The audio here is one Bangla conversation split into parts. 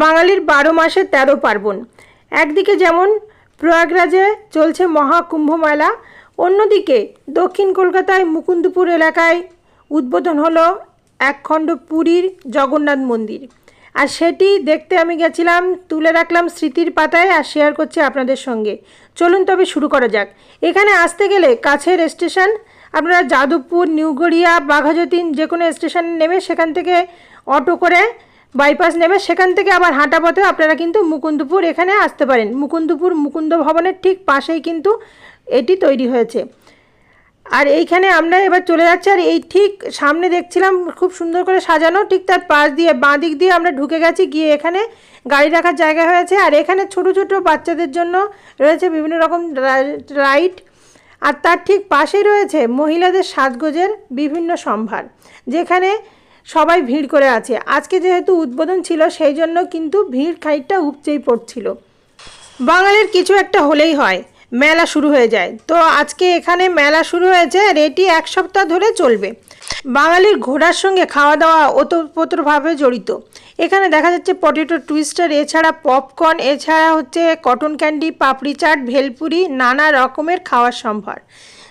বাঙালির বারো মাসে তেরো পার্বণ। একদিকে যেমন প্রয়াগরাজে চলছে মহাকুম্ভ মেলা অন্যদিকে দক্ষিণ কলকাতায় মুকুন্দপুর এলাকায় উদ্বোধন হলো একখণ্ড পুরীর জগন্নাথ মন্দির। আর সেটি দেখতে আমি গেছিলাম, তুলে রাখলাম স্মৃতির পাতায় আর শেয়ার করছি আপনাদের সঙ্গে। চলুন তবে শুরু করা যাক। এখানে আসতে গেলে কাছের স্টেশন, আপনারা যাদবপুর, নিউগড়িয়া, বাঘাযতীন যে কোনো স্টেশনে নেমে সেখান থেকে অটো করে বাইপাস নেবে, সেখান থেকে আবার হাঁটা পথে আপনারা কিন্তু মুকুন্দপুর এখানে আসতে পারেন। মুকুন্দপুর মুকুন্দ ভবনের ঠিক পাশেই কিন্তু এটি তৈরি হয়েছে। আর এইখানে আমরা এবার চলে যাচ্ছি, আর এই ঠিক সামনে দেখছিলাম খুব সুন্দর করে সাজানো, ঠিক তার পাশ দিয়ে, বাঁ দিক দিয়ে আমরা ঢুকে গেছি, গিয়ে এখানে গাড়ি রাখার জায়গা হয়েছে। আর এখানে ছোট ছোট বাচ্চাদের জন্য রয়েছে বিভিন্ন রকম রাইড। আর তার ঠিক পাশেই রয়েছে মহিলাদের সাজগোজের বিভিন্ন সম্ভার, যেখানে সবাই ভিড় করে আছে। আজকে যেহেতু উদ্বোধন ছিল, সেই জন্য কিন্তু ভিড় খাইটটা উপচেই পড়ছিল। বাঙালির কিছু একটা হলেই হয়, মেলা শুরু হয়ে যায়। তো আজকে এখানে মেলা শুরু হয়েছে, আর এটি এক সপ্তাহ ধরে চলবে। বাঙালির ঘোড়ার সঙ্গে খাওয়া দাওয়া ওতপ্রোতভাবে জড়িত। এখানে দেখা যাচ্ছে পটেটো টুইস্টার, এছাড়া পপকর্ন, এছাড়া হচ্ছে কটন ক্যান্ডি, পাপড়ি চাট, ভেলপুরি, নানা রকমের খাওয়ার সম্ভার।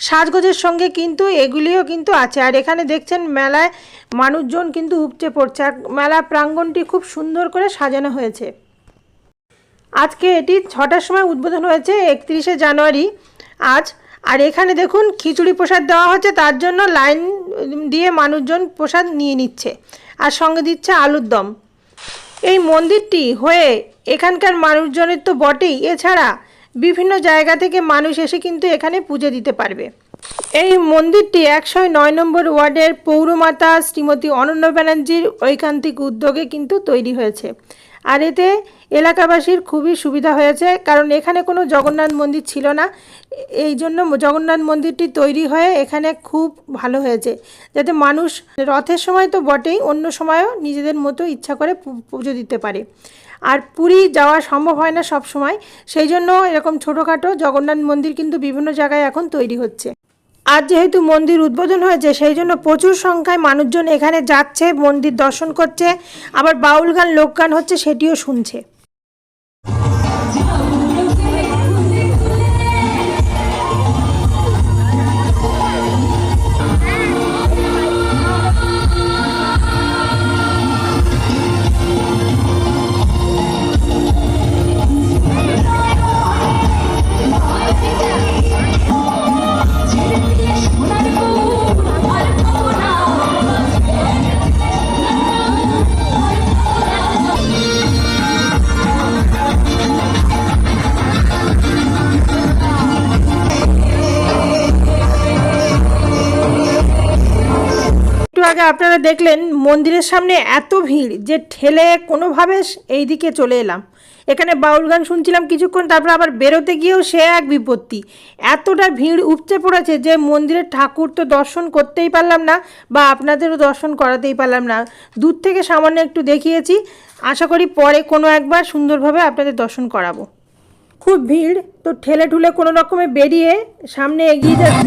সাজগোজের সঙ্গে কিন্তু এগুলিও কিন্তু আছে। আর এখানে দেখছেন মেলায় মানুষজন কিন্তু উপচে পড়ছে। আর মেলা প্রাঙ্গণটি খুব সুন্দর করে সাজানো হয়েছে। আজকে এটি ছটার সময় উদ্বোধন হয়েছে, একত্রিশে জানুয়ারি, আজ। আর এখানে দেখুন, খিচুড়ি প্রসাদ দেওয়া হচ্ছে। তার জন্য লাইন দিয়ে মানুষজন প্রসাদ নিয়ে নিচ্ছে। আর সঙ্গে দিচ্ছে আলুর দম। এই মন্দিরটি হয়ে এখানকার মানুষজনের তো বটেই। এছাড়া বিভিন্ন জায়গা থেকে মানুষ এসে কিন্তু এখানে পুজো দিতে পারবে। এই মন্দিরটি একশো নয় নম্বর ওয়ার্ডের পৌরমাতা শ্রীমতী অনন্য ব্যানার্জির ঐকান্তিক উদ্যোগে কিন্তু তৈরি হয়েছে। আর এতে এলাকাবাসীর খুবই সুবিধা হয়েছে, কারণ এখানে কোনো জগন্নাথ মন্দির ছিল না। এই জন্য জগন্নাথ মন্দিরটি তৈরি হয়ে এখানে খুব ভালো হয়েছে, যাতে মানুষ রথের সময় তো বটেই, অন্য সময়ও নিজেদের মতো ইচ্ছা করে পুজো দিতে পারে। আর পুরী যাওয়া সম্ভব হয় না সব সময় সেই জন্য এরকম ছোটোখাটো জগন্নাথ মন্দির কিন্তু বিভিন্ন জায়গায় এখন তৈরি হচ্ছে। আজ যেহেতু মন্দির উদ্বোধন হয়েছে, সেই জন্য প্রচুর সংখ্যায় মানুষজন এখানে যাচ্ছে, মন্দির দর্শন করছে। আবার বাউল গান লোকগান হচ্ছে, সেটিও শুনছে। আপনারা দেখলেন মন্দিরের সামনে এত ভিড় যে ঠেলে কোনোভাবে এই দিকে চলে এলাম। এখানে বাউল গান শুনছিলাম কিছুক্ষণ, তারপর আবার বেরোতে গিয়েও সে এক বিপত্তি। এতটা ভিড় উপচে পড়েছে যে মন্দিরের ঠাকুর তো দর্শন করতেই পারলাম না বা আপনাদেরও দর্শন করাতেই পারলাম না। দূর থেকে সামান্য একটু দেখিয়েছি। আশা করি পরে কোনো একবার সুন্দরভাবে আপনাদের দর্শন করাবো। খুব ভিড়, তো ঠেলে ঠুলে কোনো রকমে বেরিয়ে সামনে এগিয়ে যাচ্ছে।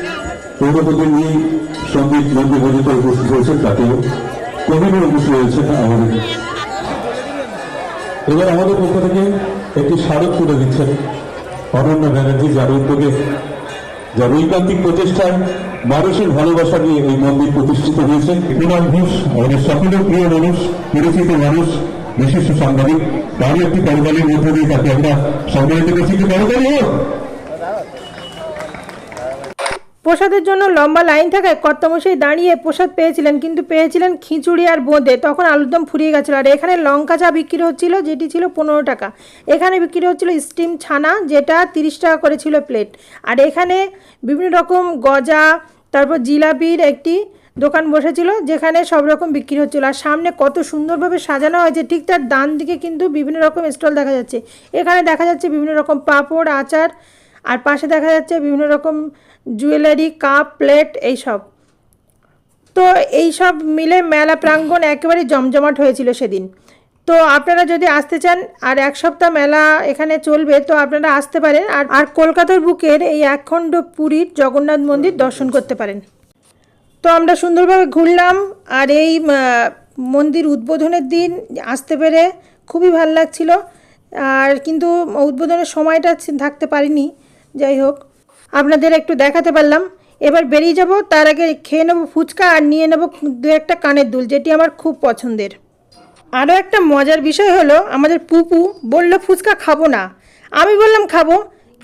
পৌরপতি নিয়ে সংগীত বন্ধুবন্ধিত উপস্থিত হয়েছেন, তাতেও কবিরও উপস্থিত হয়েছেন আমাদের। এবার আমাদের পক্ষ থেকে একটি স্মারক তুলে দিচ্ছেন অনন্য ব্যানার্জি যার উদ্যোগে যার ঐকান্তিক প্রচেষ্টায় মানুষের ভালোবাসা নিয়ে এই মন্দির প্রতিষ্ঠিত হয়েছে। কুণাল ঘোষ, আমাদের সকলের প্রিয় মানুষ, পরিচিত মানুষ, বিশিষ্ট সাংবাদিক। তারও একটি করতালির মধ্যে দিয়ে তাকে আমরা সম্মানিত করছি। করতালি হোক প্রসাদের জন্য লম্বা লাইন থাকায় কর্তামশাই দাঁড়িয়ে প্রসাদ পেয়েছিলেন, কিন্তু পেয়েছিলেন খিচুড়ি আর বোঁদে। তখন আলুরদম ফুরিয়ে গেছিল। আর এখানে লঙ্কা চা বিক্রি হচ্ছিল, যেটি ছিল পনেরো টাকা। এখানে বিক্রি হচ্ছিল স্টিম ছানা, যেটা তিরিশ টাকা করে ছিল প্লেট। আর এখানে বিভিন্ন রকম গজা, তারপর জিলাপির একটি দোকান বসেছিল, যেখানে সব রকম বিক্রি হচ্ছিল। আর সামনে কত সুন্দরভাবে সাজানো হয়েছে, ঠিক তার ডান দিকে কিন্তু বিভিন্ন রকম স্টল দেখা যাচ্ছে। এখানে দেখা যাচ্ছে বিভিন্ন রকম পাঁপড়, আচার আর পাশে দেখা যাচ্ছে বিভিন্ন রকম জুয়েলারি, কাপ, প্লেট, এইসব। তো এই সব মিলে মেলা প্রাঙ্গণ একেবারে জমজমাট হয়েছিল সেদিন। তো আপনারা যদি আসতে চান, আর এক সপ্তাহ মেলা এখানে চলবে, তো আপনারা আসতে পারেন। আর আর কলকাতার বুকের এই একখণ্ড পুরীর জগন্নাথ মন্দির দর্শন করতে পারেন। তো আমরা সুন্দরভাবে ঘুরলাম, আর এই মন্দির উদ্বোধনের দিন আসতে পেরে খুবই ভালো লাগছিল। আর কিন্তু উদ্বোধনের সময়টা থাকতে পারিনি। যাই হোক, আপনাদের একটু দেখাতে পারলাম। এবার বেরিয়ে যাব, তার আগে খেয়ে নেব ফুচকা আর নিয়ে নেব দু একটা কানের দুল, যেটি আমার খুব পছন্দের। আরও একটা মজার বিষয় হলো, আমাদের পুপু বলল, ফুচকা খাব না। আমি বললাম, খাব।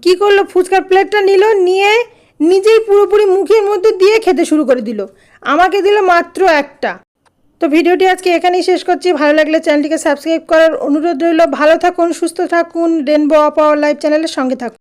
কি করল, ফুচকার প্লেটটা নিল, নিয়ে নিজেই পুরোপুরি মুখের মধ্যে দিয়ে খেতে শুরু করে দিল। আমাকে দিল মাত্র একটা। তো ভিডিওটি আজকে এখানেই শেষ করছি। ভালো লাগলে চ্যানেলটিকে সাবস্ক্রাইব করার অনুরোধ রইল। ভালো থাকুন, সুস্থ থাকুন। রেনবো আপাওয়ার লাইভ চ্যানেলের সঙ্গে থাকুন।